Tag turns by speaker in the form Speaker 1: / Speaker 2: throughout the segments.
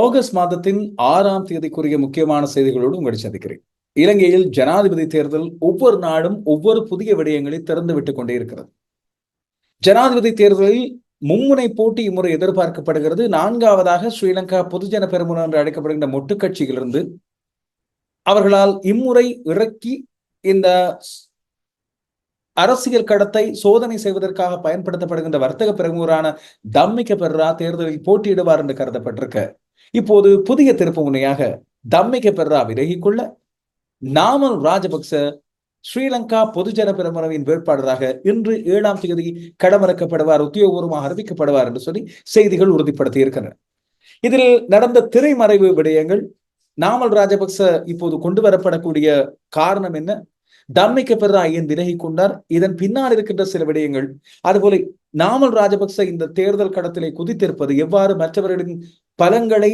Speaker 1: August மாதத்தின் ஆறாம் தேதிக்குரிய முக்கியமான செய்திகளோடு உங்களை சந்திக்கிறேன். இலங்கையில் ஜனாதிபதி தேர்தல் ஒவ்வொரு நாடும் ஒவ்வொரு புதிய விடயங்களை திறந்து விட்டுக் கொண்டே இருக்கிறது. ஜனாதிபதி தேர்தலில் மும்முனை போட்டி இம்முறை எதிர்பார்க்கப்படுகிறது. நான்காவதாக ஸ்ரீலங்கா பொதுஜன பெருமுன என்று அழைக்கப்படுகின்ற மொட்டு கட்சியிலிருந்து அவர்களால் இம்முறை இறக்கி இந்த அரசியல் கடத்தை சோதனை செய்வதற்காக பயன்படுத்தப்படுகின்ற வர்த்தக பிரமுகரான தம்மிக்க பெர்ரா தேர்தலில் போட்டியிடுவார் என்று கருதப்பட்டிருக்க. இப்போது புதிய திருப்பு முனையாக தம்மிக்க பெர்ரா விலகிக்கொள்ள நாமல் ராஜபக்ச ஸ்ரீலங்கா பொதுஜன பெருமனவின் வேட்பாளராக இன்று ஏழாம் தேதி களமிறக்கப்படுவார் உத்தியோகபூர்வமாக அறிவிக்கப்படுவார் என்று சொல்லி செய்திகள் உறுதிப்படுத்தி இருக்கின்றன இதில் நடந்த திரைமறைவு விடயங்கள் நாமல் ராஜபக்ச இப்போது கொண்டு வரப்படக்கூடிய காரணம் என்ன? தம்மிக்க பெறா ஏன் விலகி கொண்டார் இதன் பின்னால் இருக்கின்ற சில விடயங்கள். அதுபோல நாமல் ராஜபக்ச இந்த தேர்தல் கடத்திலே குதித்திருப்பது எவ்வாறு மற்றவர்களின் பலங்களை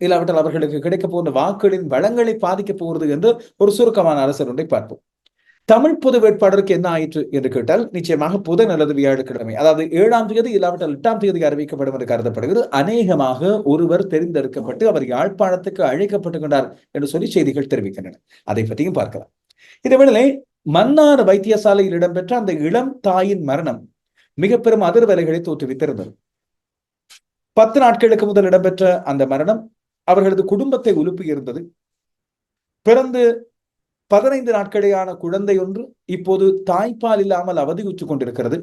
Speaker 1: இல்லாவிட்டால் அவர்களுக்கு கிடைக்க போகிற வாக்குகளின் வளங்களை பாதிக்க போகிறது என்று ஒரு சுருக்கமான அரசர் ஒன்றை பார்ப்போம். தமிழ் பொது வேட்பாளருக்கு என்ன ஆயிற்று என்று கேட்டால் நிச்சயமாக புதன் அல்லது வியாழக்கிழமை அதாவது ஏழாம் தேதி இல்லாவிட்டால் எட்டாம் தேதி அறிவிக்கப்படும் என்று கருதப்படுகிறது. அநேகமாக ஒருவர் தெரிந்தெடுக்கப்பட்டு அவர் யாழ்ப்பாணத்துக்கு அழைக்கப்பட்டுகின்றார் என்று சொல்லி செய்திகள் தெரிவிக்கின்றன. அதை பற்றியும் பார்க்கலாம். இதேவேளை மன்னார் வைத்தியசாலையில் இடம்பெற்ற அந்த இளம் தாயின் மரணம் மிக பெரும் அதிர்வலைகளை தோற்றுவித்திருந்தது. பத்து நாட்களுக்கு முதல் இடம்பெற்ற அந்த மரணம் அவர்களது குடும்பத்தை உலுப்பியிருந்தது பிறந்து பதினைந்து நாட்களேயான குழந்தை ஒன்று இப்போது தாய்ப்பால் இல்லாமல் அவதியுற்றுக் கொண்டிருக்கிறது.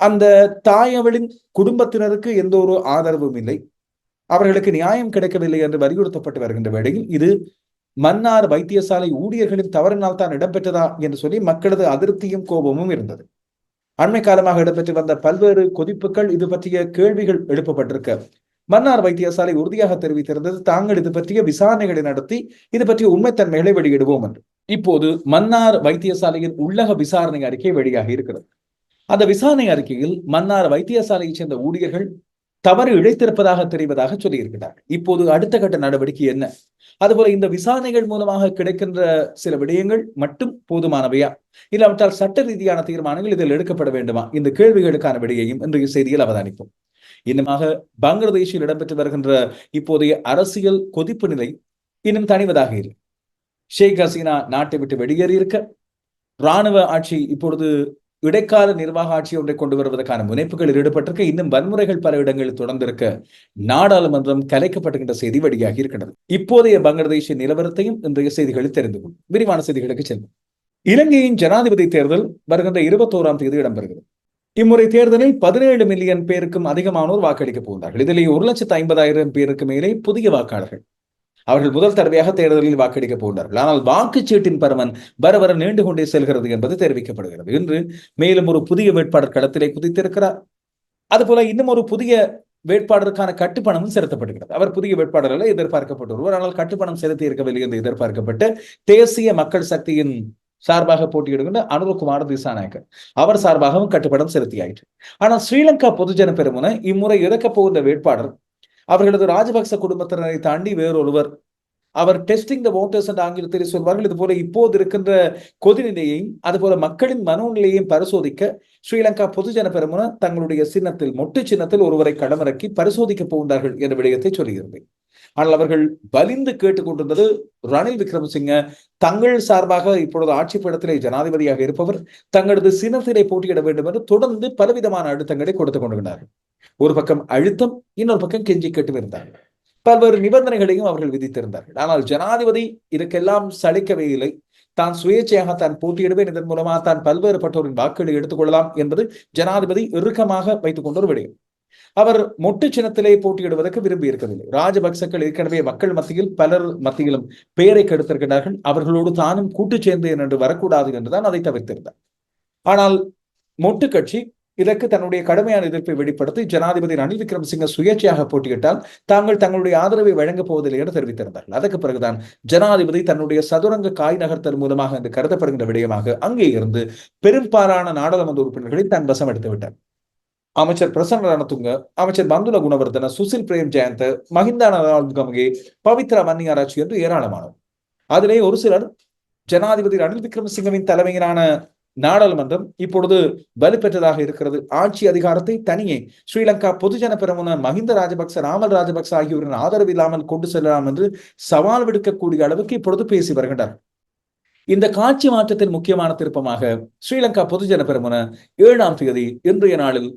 Speaker 1: அந்த தாயவளின் குடும்பத்தினருக்கு எந்த ஒரு ஆதரவும் இல்லை. அவர்களுக்கு நியாயம் கிடைக்கவில்லை என்று வலியுறுத்தப்பட்டு வருகின்ற வேளையில் இது மன்னார் வைத்தியசாலை ஊழியர்களின் தவறினால் தான் இடம்பெற்றதா என்று சொல்லி மக்களது அதிருப்தியும் கோபமும் இருந்தது. அண்மை காலமாக இடம்பெற்று வந்த பல்வேறு கொதிப்புகள் இது பற்றிய கேள்விகள் எழுப்பப்பட்டிருக்க. மன்னார் வைத்தியசாலை உறுதியாக தெரிவித்திருந்தது. தாங்கள் இது பற்றிய விசாரணைகளை நடத்தி இது பற்றிய உண்மைத்தன்மைகளை வெளியிடுவோம் என்று. இப்போது மன்னார் வைத்தியசாலையின் உள்ளக விசாரணை அறிக்கை வெளியாகி இருக்கிறது. அந்த விசாரணை அறிக்கையில் மன்னார் வைத்தியசாலையைச் சேர்ந்த ஊழியர்கள் தவறு இழைத்திருப்பதாக தெரிவதாக சொல்லியிருக்கிறார்கள். இப்போது அடுத்த கட்ட நடவடிக்கை என்ன? அதுபோல இந்த விசாரணைகள் மூலமாக கிடைக்கின்ற சில விடயங்கள் மட்டும் போதுமானவையா? இல்லாவிட்டால் சட்ட ரீதியான தீர்மானங்கள் இதில் எடுக்கப்பட வேண்டுமா? இந்த கேள்விகளுக்கான விடையையும் இன்றைய செய்தியில் அவதானிப்போம். இன்னுமாக பங்களாதேஷில் இடம்பெற்று வருகின்ற இப்போதைய அரசியல் கொதிப்பு நிலை இன்னும் தணிவதாக இல்லை. ஷேக் ஹசீனா நாட்டை விட்டு வெளியேறி இருக்க இராணுவ ஆட்சி இப்பொழுது இடைக்கால நிர்வாக ஆட்சி ஒன்றை கொண்டு வருவதற்கான முனைப்புகளில் ஈடுபட்டிருக்க. இன்னும் வன்முறைகள் பல இடங்களில் தொடர்ந்திருக்க. நாடாளுமன்றம் கலைக்கப்பட்டுகின்ற செய்தி வெளியாகி இருக்கின்றது. இப்போதைய பங்களாதேஷ நிலவரத்தையும் இன்றைய செய்திகளில் தெரிந்து கொள்ளும் விரிவான செய்திகளுக்கு செல்வோம். இலங்கையின் ஜனாதிபதி தேர்தல் வருகின்ற இருபத்தோராம் தேதி இடம்பெறுகிறது. இம்முறை தேர்தலில் பதினேழு மில்லியன் பேருக்கும் அதிகமானோர் வாக்களிக்கப் போகிறார்கள். இதிலே ஒரு லட்சத்து ஐம்பதாயிரம் பேருக்கு மேலே புதிய வாக்காளர்கள். அவர்கள் முதல் தடவையாக தேர்தலில் வாக்களிக்க போகிறார்கள் ஆனால் வாக்குச்சீட்டின் பருமன் வர வர நீண்டு கொண்டே செல்கிறது என்பது தெரிவிக்கப்படுகிறது. இன்று மேலும் ஒரு புதிய வேட்பாளர் களத்திலே குதித்திருக்கிறார். அதுபோல இன்னும் ஒரு புதிய வேட்பாளருக்கான கட்டுப்பணமும் செலுத்தப்படுகிறது. அவர் புதிய வேட்பாளர்கள் எதிர்பார்க்கப்பட்டு வருவார் ஆனால் கட்டுப்பணம் செலுத்தி இருக்கவில்லை என்று எதிர்பார்க்கப்பட்டு தேசிய மக்கள் சக்தியின் சார்பாக போட்டியிடுகின்ற அனுரகுமார் திசாநாயக்கர். அவர் சார்பாகவும் கட்டுப்படம் செலுத்தியாயிற்று. ஆனால் ஸ்ரீலங்கா பொதுஜன பெருமுன இம்முறை இறக்கப் போகின்ற வேட்பாளர் அவர்களது ராஜபக்ச குடும்பத்தினரை தாண்டி வேறொருவர். அவர் டெஸ்டிங் த வோட்டர்ஸ் என்று ஆங்கிலத்தில் சொல்வார்கள் இது போல இப்போது இருக்கின்ற கொதிநிலையையும் அதுபோல மக்களின் மனோநிலையையும் பரிசோதிக்க ஸ்ரீலங்கா பொதுஜன பெருமன தங்களுடைய சின்னத்தில் மொட்டு சின்னத்தில் ஒருவரை களமிறக்கி பரிசோதிக்க போகின்றார்கள் என்ற விடயத்தை சொல்கிறது ஆனால் அவர்கள் வலிந்து கேட்டுக்கொண்டிருந்தது ரணில் விக்ரமசிங்க. தங்கள் சார்பாக இப்பொழுது ஆட்சி படத்திலே ஜனாதிபதியாக இருப்பவர் தங்களது சினத்திலே போட்டியிட வேண்டும் என்று தொடர்ந்து பலவிதமான அழுத்தங்களை கொடுத்துக் கொண்டிருந்தார்கள். ஒரு பக்கம் அழுத்தம் இன்னொரு பக்கம் கெஞ்சி கேட்டும் இருந்தார்கள். பல்வேறு நிபந்தனைகளையும் அவர்கள் விதித்திருந்தார்கள். ஆனால் ஜனாதிபதி இதற்கெல்லாம் சளிக்கவே இல்லை. தான் சுயேட்சையாக தான் போட்டியிடுவேன். இதன் மூலமாக தான் பல்வேறுபட்டோரின் வாக்குகளை எடுத்துக்கொள்ளலாம் என்பது ஜனாதிபதி இறுக்கமாக வைத்துக் கொண்ட ஒரு விடயம். அவர் மொட்டு சின்னத்திலே போட்டியிடுவதற்கு விரும்பி இருக்கவில்லை. ராஜபக்சக்கள் ஏற்கனவே மக்கள் மத்தியில் பலர் மத்தியிலும் பெயரை கெடுத்திருக்கிறார்கள் அவர்களோடு தானும் கூட்டு சேர்ந்தேன் என்று வரக்கூடாது என்றுதான் அதை தவிர்த்திருந்தார். ஆனால் மொட்டு கட்சி இதற்கு தன்னுடைய கடுமையான எதிர்ப்பை வெளிப்படுத்தி ஜனாதிபதி ரணில் விக்ரமசிங்க சுயேட்சையாக போட்டியிட்டால் தாங்கள் தங்களுடைய ஆதரவை வழங்கப் போவதில்லை என தெரிவித்திருந்தார்கள். அதற்கு பிறகுதான் ஜனாதிபதி தன்னுடைய சதுரங்க காய் நகர்த்தல் மூலமாக என்று கருதப்படுகின்ற விடயமாக அங்கே இருந்து பெரும்பாலான நாடாளுமன்ற உறுப்பினர்களை தன் வசம் எடுத்து விட்டார். அமைச்சர் பிரசன்ன ரணதுங்க அமைச்சர் பந்துல குணவர்தன சுசில் பிரேம் ஜெயந்த் மஹிந்தா நலால்கமகே பவித்ரா வன்னியாராட்சி என்று ஏராளமானவர் அதிலே ஒரு சிலர் ஜனாதிபதி ரணில் விக்ரமசிங்கவின் தலைமையிலான நாடாளுமன்றம் இப்பொழுது வலுப்பெற்றதாக இருக்கிறது. ஆட்சி அதிகாரத்தை தனியே ஸ்ரீலங்கா பொதுஜன பெரமுன மஹிந்த ராஜபக்ச ராமல் ராஜபக்ச ஆகியோரின் ஆதரவு இல்லாமல் கொண்டு செல்லலாம் என்று சவால் விடுக்கக்கூடிய அளவுக்கு இப்பொழுது பேசி வருகின்றார் இந்த காட்சி மாற்றத்தின் முக்கியமான திருப்பமாக ஸ்ரீலங்கா பொதுஜன பெருமன ஏழாம் தேதி இன்றைய நாளில்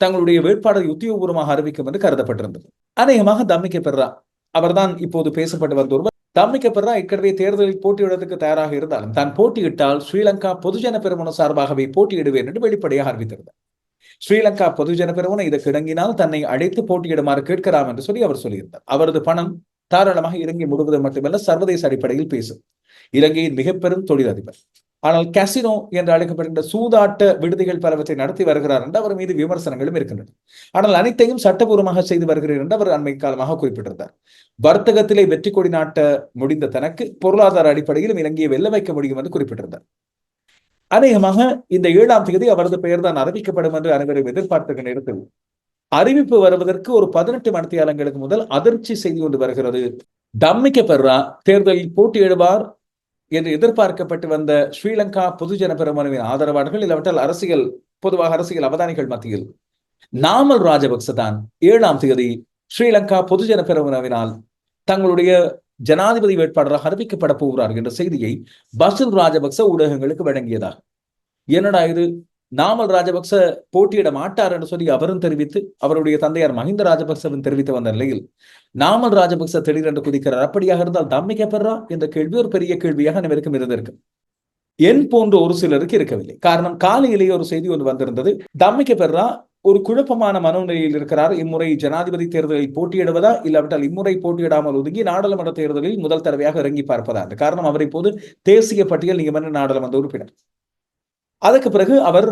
Speaker 1: தங்களுடைய வேட்பாளரை உத்தியோகபூர்வமாக அறிவிக்கும் என்று கருதப்பட்டிருந்தது. அநேகமாக தம்மிக்க பெறா அவர்தான் இப்போது பேசப்பட்டு வந்த ஒருவர். தம்மிக்க பெறா ஏற்கனவே தேர்தலில் போட்டியிடுவதற்கு தயாராக இருந்தாலும் தான் போட்டியிட்டால் ஸ்ரீலங்கா பொதுஜன பெருமன சார்பாகவே போட்டியிடுவேன் என்று வெளிப்படையாக அறிவித்திருந்தார். ஸ்ரீலங்கா பொதுஜன பெருமன இதற்கு இணங்கினால் தன்னை அழைத்து போட்டியிடுமாறு கேட்கலாம் என்று சொல்லி அவர் சொல்லியிருந்தார். அவரது பணம் தாராளமாக இறங்கி முழுவதும் மட்டுமல்ல சர்வதேச அடிப்படையில் பேசும். இலங்கையின் மிக பெரும் தொழிலதிபர். ஆனால் கசினோ என்று அழைக்கப்படுகின்ற சூதாட்ட விடுதிகள் பலவற்றை நடத்தி வருகிறார் என்று அவர் மீது விமர்சனங்களும் இருக்கின்றன. ஆனால் அனைத்தையும் சட்டபூர்வமாக செய்து வருகிறார் என்று அவர் அண்மை காலமாக குறிப்பிட்டிருந்தார். வர்த்தகத்திலே வெற்றி கொடி நாட்ட முடிந்த தனக்கு பொருளாதார அடிப்படையிலும் இலங்கையை வெல்ல வைக்க முடியும் என்று குறிப்பிட்டிருந்தார். அநேகமாக இந்த ஏழாம் தேதி அவரது பெயர் தான் அறிவிக்கப்படும் என்று அனைவரும் எதிர்பார்த்த நேரத்தில் அறிவிப்பு வருவதற்கு ஒரு பதினெட்டு மணித்தியாலங்களுக்கு முதல் அதிர்ச்சி செய்தி கொண்டு வருகிறது. தம்மிக்க பெர்ரா தேர்தலில் போட்டியிடுவார் என்று எதிர்பார்க்கப்பட்டு வந்த ஸ்ரீலங்கா பொதுஜன பெருமனவின் ஆதரவாளர்கள் இல்லாவிட்டால் அரசியல் பொதுவாக அரசியல் அவதானிகள் மத்தியில் நாமல் ராஜபக்ச தான் ஏழாம் தேதி ஸ்ரீலங்கா பொதுஜன பெருமனவினால் தங்களுடைய ஜனாதிபதி வேட்பாளராக அறிவிக்கப்பட போகிறார் என்ற செய்தியை பசில் ராஜபக்ச ஊடகங்களுக்கு வழங்கியதாக. என்னடா இது? நாமல் ராஜபக்ச போட்டியிட மாட்டார் என்று சொல்லி அவரும் தெரிவித்து அவருடைய தந்தையார் மஹிந்த ராஜபக்சவும் தெரிவித்து வந்த நிலையில் நாமல் ராஜபக்ச திடீரென்று குதிக்கிறார். அப்படியாக இருந்தால் தம்மிக்க பெறா என்ற கேள்வி ஒரு பெரிய கேள்வியாக அனைவருக்கும் இருந்திருக்கு என் போன்ற ஒரு சிலருக்கு இருக்கவில்லை. காரணம் காலையிலேயே ஒரு செய்தி ஒன்று வந்திருந்தது. தம்மிக்க பெறா ஒரு குழப்பமான மனநிலையில் இருக்கிறார். இம்முறை ஜனாதிபதி தேர்தலில் போட்டியிடுவதா? இல்லாவிட்டால் இம்முறை போட்டியிடாமல் ஒதுங்கி நாடாளுமன்ற தேர்தலில் முதல் தடவையாக இறங்கி பார்ப்பதா? அந்த காரணம் அவர் இப்போது தேசிய பட்டியல் நியமன நாடாளுமன்ற உறுப்பினர். அதுக்கு பிறகு அவர்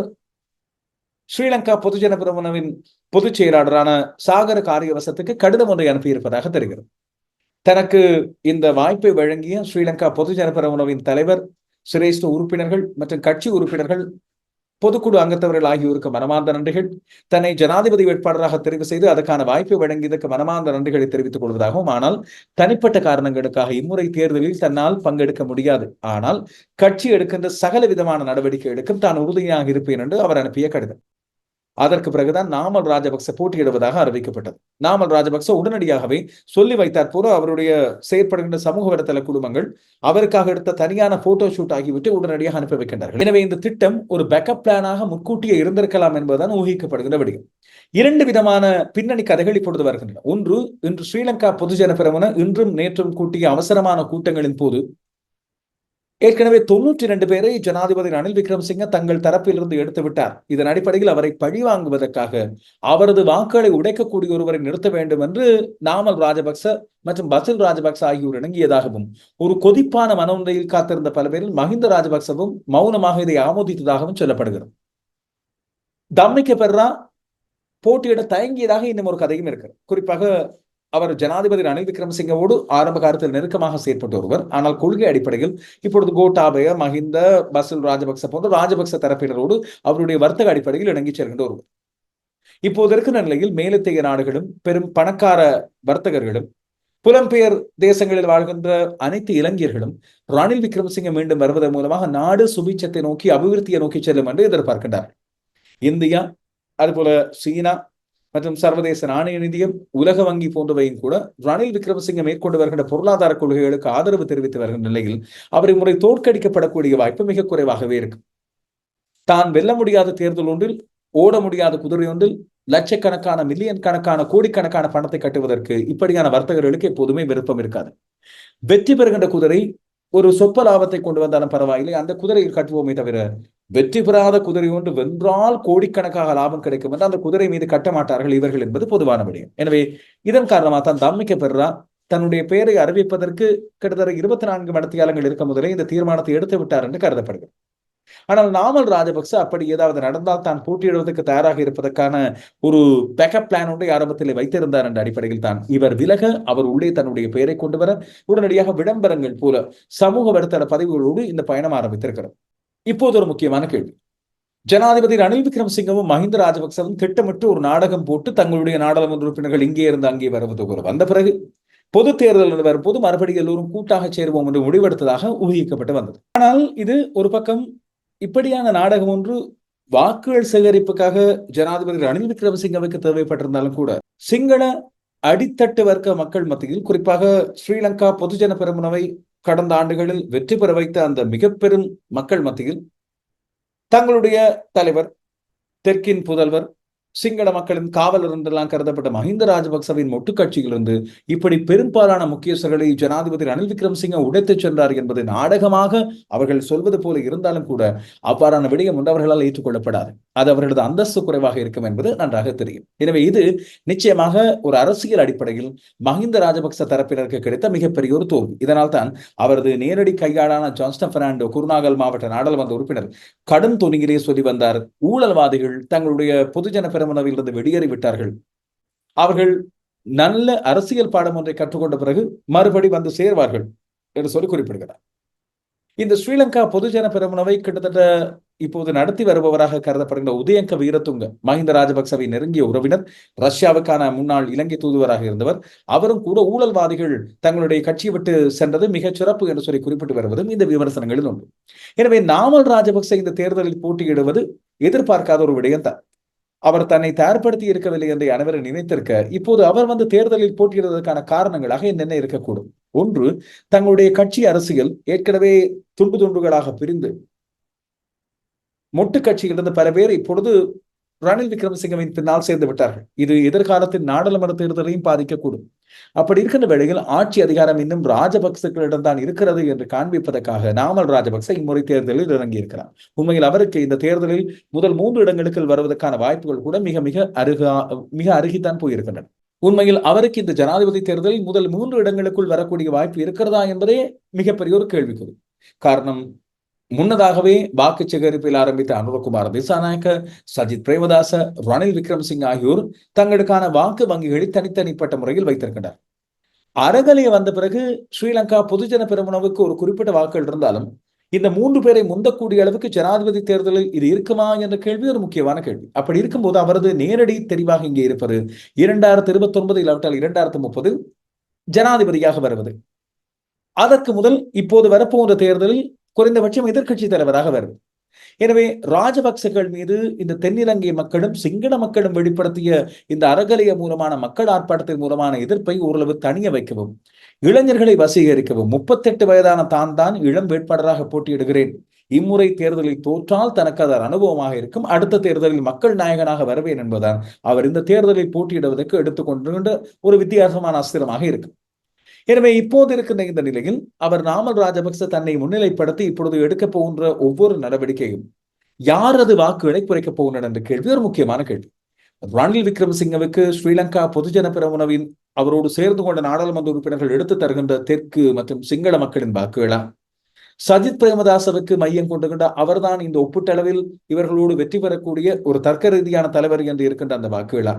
Speaker 1: ஸ்ரீலங்கா பொதுஜன பிரமுனவின் பொதுச் செயலாளரான சாகர காரியவசத்துக்கு கடிதம் ஒன்றை அனுப்பியிருப்பதாக தெரிகிறது. தனக்கு இந்த வாய்ப்பை வழங்கிய ஸ்ரீலங்கா பொதுஜன பிரமுனவின் தலைவர் சிரேஷ்ட உறுப்பினர்கள் மற்றும் கட்சி உறுப்பினர்கள் பொதுக்குழு அங்கத்தவர்கள் ஆகியோருக்கு மனமார்ந்த நன்றிகள். தன்னை ஜனாதிபதி வேட்பாளராக தெரிவு செய்து அதற்கான வாய்ப்பை வழங்கியதற்கு மனமார்ந்த நன்றிகளை தெரிவித்துக் கொள்வதாகவும் ஆனால் தனிப்பட்ட காரணங்களுக்காக இம்முறை தேர்தலில் தன்னால் பங்கெடுக்க முடியாது. ஆனால் கட்சி எடுக்கின்ற சகல விதமான நடவடிக்கை எடுக்கும் தான் உறுதியாக இருப்பேன் என்று அவர் அனுப்பிய கடிதம். அதற்கு பிறகுதான் நாமல் ராஜபக்ச போட்டியிடுவதாக அறிவிக்கப்பட்டது. நாமல் ராஜபக்ச உடனடியாகவே சொல்லி வைத்தார். போல அவருடைய செயற்படுகின்ற சமூக வலைத்தள குழுமங்கள் அவருக்காக எடுத்த தனியான போட்டோ ஷூட் ஆகிவிட்டு உடனடியாக அனுப்பி வைக்கின்றார்கள். எனவே இந்த திட்டம் ஒரு பேக்கப் பிளானாக முன்கூட்டியே இருந்திருக்கலாம் என்பதுதான் ஊகிக்கப்படுகின்ற விடயம். இரண்டு விதமான பின்னணி கதைகள் இப்பொழுது வருகின்றன. ஒன்று இன்று ஸ்ரீலங்கா பொதுஜன பெருமன இன்றும் நேற்றும் கூட்டிய அவசரமான கூட்டங்களின் போது ஏற்கனவே தொன்னூற்றி ரெண்டு பேரை ஜனாதிபதி ரணில் விக்ரம்சிங்க தங்கள் தரப்பிலிருந்து எடுத்து விட்டார் இதன் அடிப்படையில் அவரை பழி வாங்குவதற்காக அவரது வாக்குகளை உடைக்கக்கூடிய ஒருவரை நிறுத்த வேண்டும் என்று நாமல் ராஜபக்ச மற்றும் பசில் ராஜபக்ச ஆகியோர் இணங்கியதாகவும் ஒரு கொதிப்பான மனநிலையில் காத்திருந்த பல பேரில் மஹிந்த ராஜபக்சவும் மௌனமாக இதை ஆமோதித்ததாகவும் சொல்லப்படுகிறது. தம்மிக்க பெறா போட்டியிட தயங்கியதாக இன்னும் ஒரு கதையும் இருக்கு குறிப்பாக அவர் ஜனாதிபதி ரணில் விக்ரமசிங்கவோடு ஆரம்ப காலத்தில் நெருக்கமாக செயற்பட்ட ஒருவர். ஆனால் கொள்கை அடிப்படையில் இப்பொழுது கோட்டாபய மஹிந்த பசில் ராஜபக்ச போன்ற ராஜபக்ச தரப்பினரோடு அவருடைய வர்த்தக அடிப்படையில் இணங்கி செல்கின்ற ஒருவர். இப்போது இருக்கிற நிலையில் மேலத்தைய நாடுகளும் பெரும் பணக்கார வர்த்தகர்களும் புலம்பெயர் தேசங்களில் வாழ்கின்ற அனைத்து இளைஞர்களும் ரணில் விக்ரமசிங்க மீண்டும் வருவதன் மூலமாக நாடு சுபீட்சத்தை நோக்கி அபிவிருத்தியை நோக்கி செல்லும் என்று எதிர்பார்க்கின்றார் இந்தியா அதுபோல சீனா மற்றும் சர்வதேச நாணய நிதியம் உலக வங்கி போன்றவையும் கூட ரணில் விக்ரமசிங்க மேற்கொண்டு வருகின்ற பொருளாதார கொள்கைகளுக்கு ஆதரவு தெரிவித்து வருகின்ற நிலையில் அவர் இம்முறை தோற்கடிக்கப்படக்கூடிய வாய்ப்பு மிக குறைவாகவே இருக்கு. தான் வெல்ல முடியாத தேர்தல் ஒன்றில் ஓட முடியாத குதிரை ஒன்றில் லட்சக்கணக்கான மில்லியன் கணக்கான கோடிக்கணக்கான பணத்தை கட்டுவதற்கு இப்படியான வர்த்தகர்களுக்கு எப்போதுமே விருப்பம் இருக்காது. வெற்றி பெறுகின்ற குதிரை ஒரு சொப்ப லாபத்தை கொண்டு வந்தாலும் பரவாயில்லை அந்த குதிரையில் கட்டுவோமே தவிர வெற்றி பெறாத குதிரை ஒன்று வென்றால் கோடிக்கணக்காக லாபம் கிடைக்கும் என்று அந்த குதிரை மீது கட்ட மாட்டார்கள் இவர்கள் என்பது பொதுவான விடயம். எனவே இதன் காரணமாக தான் தம்மிக்க பெறா தன்னுடைய பெயரை அறிவிப்பதற்கு கிட்டத்தட்ட இருபத்தி நான்கு மடத்தியாலங்கள் இருக்க முதலே இந்த தீர்மானத்தை எடுத்து விட்டார் என்று கருதப்படுகிறது. ஆனால் நாமல் ராஜபக்ச அப்படி ஏதாவது நடந்தால் தான் போட்டியிடுவதற்கு தயாராக இருப்பதற்கான ஒரு பேக்கப் பிளான் ஒன்றை ஆரம்பத்தில் வைத்திருந்தார் என்ற அடிப்படையில் தான் இவர் விலக அவர் உள்ளே தன்னுடைய பெயரை கொண்டு வர உடனடியாக விளம்பரங்கள் போல சமூக வலைத்தள பதிவுகளோடு இந்த பயணம் ஆரம்பித்திருக்கிறது இப்போது ஒரு முக்கியமான கேள்வி. ஜனாதிபதி ரணில் விக்ரமசிங்கவும் மஹிந்த ராஜபக்சவும் திட்டமிட்டு ஒரு நாடகம் போட்டு தங்களுடைய நாடாளுமன்ற உறுப்பினர்கள் இங்கே இருந்து அங்கே வருவது போல வந்த பிறகு பொது தேர்தல் வரும்போது மறுபடியும் எல்லோரும் கூட்டாக சேருவோம் என்று முடிவெடுத்ததாக ஊகிக்கப்பட்டு வந்தது. ஆனால் இது ஒரு பக்கம் இப்படியான நாடகம் ஒன்று வாக்குகள் சேகரிப்புக்காக ஜனாதிபதி ரணில் விக்ரமசிங்கவுக்கு தேவைப்பட்டிருந்தாலும் கூட சிங்கள அடித்தட்டு வர்க்க மக்கள் மத்தியில் குறிப்பாக ஸ்ரீலங்கா பொதுஜன பெருமுனவை கடந்த ஆண்டுகளில் வெற்றி பெற வைத்த அந்த மிக பெரும் மக்கள் மத்தியில் தங்களுடைய தலைவர் தெற்கின் புதல்வர் சிங்கள மக்களின் காவலர் என்றெல்லாம் கருதப்பட்ட மஹிந்த ராஜபக்சவின் மொட்டு கட்சியிலிருந்து இப்படி பெரும்பாலான முக்கியஸ்தர்களை ஜனாதிபதி ரணில் விக்ரமசிங்க உடைத்துச் சென்றார் என்பது நாடகமாக அவர்கள் சொல்வது போல இருந்தாலும் கூட அவ்வாறான விடயம் உண்டவர்களால் ஏற்றுக்கொள்ளப்படாது. அது அவர்களது அந்தஸ்து குறைவாக இருக்கும் என்பது நன்றாக தெரியும். எனவே இது நிச்சயமாக ஒரு அரசியல் அடிப்படையில் மஹிந்த ராஜபக்ச தரப்பினருக்கு கிடைத்த மிகப்பெரிய ஒரு தோல்வி. இதனால் தான் அவரது நேரடி கையாளான ஜான்ஸ்டன் பெர்னாண்டோ குருநாகல் மாவட்ட நாடாளுமன்ற உறுப்பினர் கடும் துணியிலே சொல்லி வந்தார் ஊழல்வாதிகள் தங்களுடைய பொதுஜன பெரும் வெளியேறி விட்டார்கள் அவர்கள் நல்ல அரசியல் பாடம் ஒன்றை கற்றுக்கொண்ட பிறகு மறுபடி வந்து சேர்வார்கள் என்று சொல்லி குறிப்பிடுகிறார். இந்த ஸ்ரீலங்கா பொதுஜன பெருமனவை கிட்டத்தட்ட இப்போது நடத்தி வருபவராக கருதப்படுகின்ற உதயங்க வீரத்துங்க மஹிந்த ராஜபக்சவை நெருங்கிய உறவினர் ரஷ்யாவுக்கான முன்னாள் இலங்கை தூதுவராக இருந்தவர் அவரும் கூட ஊழல்வாதிகள் தங்களுடைய கட்சியை விட்டு சென்றது மிகச் சிறப்பு என்று சொல்லி குறிப்பிட்டு வருவதும் இந்த விமர்சனங்களில் உண்டு. எனவே நாமல் ராஜபக்ச இந்த தேர்தலில் போட்டியிடுவது எதிர்பார்க்காத ஒரு விடயம் தான் அவர் தன்னை தயார்படுத்தி இருக்கவில்லை என்று அனைவரும் நினைத்திருக்க இப்போது அவர் வந்து தேர்தலில் போட்டியிடுவதற்கான காரணங்களாக என்னென்ன இருக்கக்கூடும். ஒன்று தங்களுடைய கட்சி அரசியல் ஏற்கனவே துண்டு துண்டுகளாக பிரிந்து மொட்டு கட்சியிலிருந்து பல பேர் இப்பொழுது ரணில் விக்ரமசிங்கவின் பின்னால் சேர்ந்து விட்டார்கள். இது எதிர்காலத்தில் நாடாளுமன்ற தேர்தலையும் பாதிக்கக்கூடும். அப்படி இருக்கின்ற வேளையில் ஆட்சி அதிகாரம் இன்னும் ராஜபக்சர்களிடம் தான் இருக்கிறது என்று காண்பிப்பதற்காக நாமல் ராஜபக்ச இம்முறை தேர்தலில் இறங்கியிருக்கிறார். உண்மையில் அவருக்கு இந்த தேர்தலில் முதல் மூன்று இடங்களுக்கு வருவதற்கான வாய்ப்புகள் கூட மிக மிக அருகா மிக அருகித்தான் போயிருக்கின்றன. உண்மையில் அவருக்கு இந்த ஜனாதிபதி தேர்தலில் முதல் மூன்று இடங்களுக்குள் வரக்கூடிய வாய்ப்பு இருக்கிறதா என்பதே மிகப்பெரிய ஒரு கேள்விக்குறி. காரணம் முன்னதாகவே வாக்கு சேகரிப்பில் ஆரம்பித்த அனுரகுமார் திசாநாயக்க சஜித் பிரேமதாச ரணில் விக்ரம்சிங் ஆகியோர் தங்களுக்கான வாக்கு வங்கிகளை தனித்தனிப்பட்ட முறையில் வைத்திருக்கின்றனர். அறகலைய வந்த பிறகு ஸ்ரீலங்கா பொதுஜன பெருமனவுக்கு ஒரு குறிப்பிட்ட வாக்குகள் இருந்தாலும் இந்த மூன்று பேரை முந்தக்கூடிய அளவுக்கு ஜனாதிபதி தேர்தலில் இது இருக்குமா என்ற கேள்வி ஒரு முக்கியமான கேள்வி. அப்படி இருக்கும்போது அவரது நேரடி தெரிவாக இங்கே இருப்பது இரண்டாயிரத்தி இருபத்தி ஒன்பது இல்லாவிட்டால் இரண்டாயிரத்தி முப்பது ஜனாதிபதியாக வருவது. அதற்கு முதல் இப்போது வரப்போன்ற தேர்தலில் குறைந்தபட்சம் எதிர்கட்சி தலைவராக வருது எனவே ராஜபக்சகள் மீது இந்த தென்னிலங்கை மக்களும் சிங்கள மக்களும் வெளிப்படுத்திய இந்த அறகலைய மூலமான மக்கள் ஆர்ப்பாட்டத்தின் மூலமான எதிர்ப்பை ஓரளவு தனிய வைக்கவும் இளைஞர்களை வசீகரிக்கவும் முப்பத்தெட்டு வயதான தான் தான் இளம் வேட்பாளராக போட்டியிடுகிறேன். இம்முறை தேர்தலில் தோற்றால் தனக்கு அதன் அனுபவமாக இருக்கும். அடுத்த தேர்தலில் மக்கள் நாயகனாக வருவேன் என்பதால் அவர் இந்த தேர்தலில் போட்டியிடுவதற்கு எடுத்துக்கொண்டு ஒரு வித்தியாசமான அஸ்திரமாக இருக்கும். எனவே இப்போது இருக்கின்ற இந்த நிலையில் அவர் நாமல் ராஜபக்ச தன்னை முன்னிலைப்படுத்தி இப்பொழுது எடுக்க போகின்ற ஒவ்வொரு நடவடிக்கையும் யாரது வாக்குகளை குறைக்கப் போகின்றன என்ற கேள்வி ஒரு முக்கியமான கேள்வி. ரணில் விக்ரமசிங்கவுக்கு ஸ்ரீலங்கா பொதுஜன பிரமுனவின் அவரோடு சேர்ந்து கொண்ட நாடாளுமன்ற உறுப்பினர்கள் எடுத்து தருகின்ற தெற்கு மற்றும் சிங்கள மக்களின் வாக்குகளா? சஜித் பிரேமதாசவுக்கு மையம் கொண்டுகின்ற அவர்தான் இந்த ஒப்பீட்டளவில் இவர்களோடு வெற்றி பெறக்கூடிய ஒரு தர்க்க ரீதியான தலைவர் என்று இருக்கின்ற அந்த வாக்குகளா?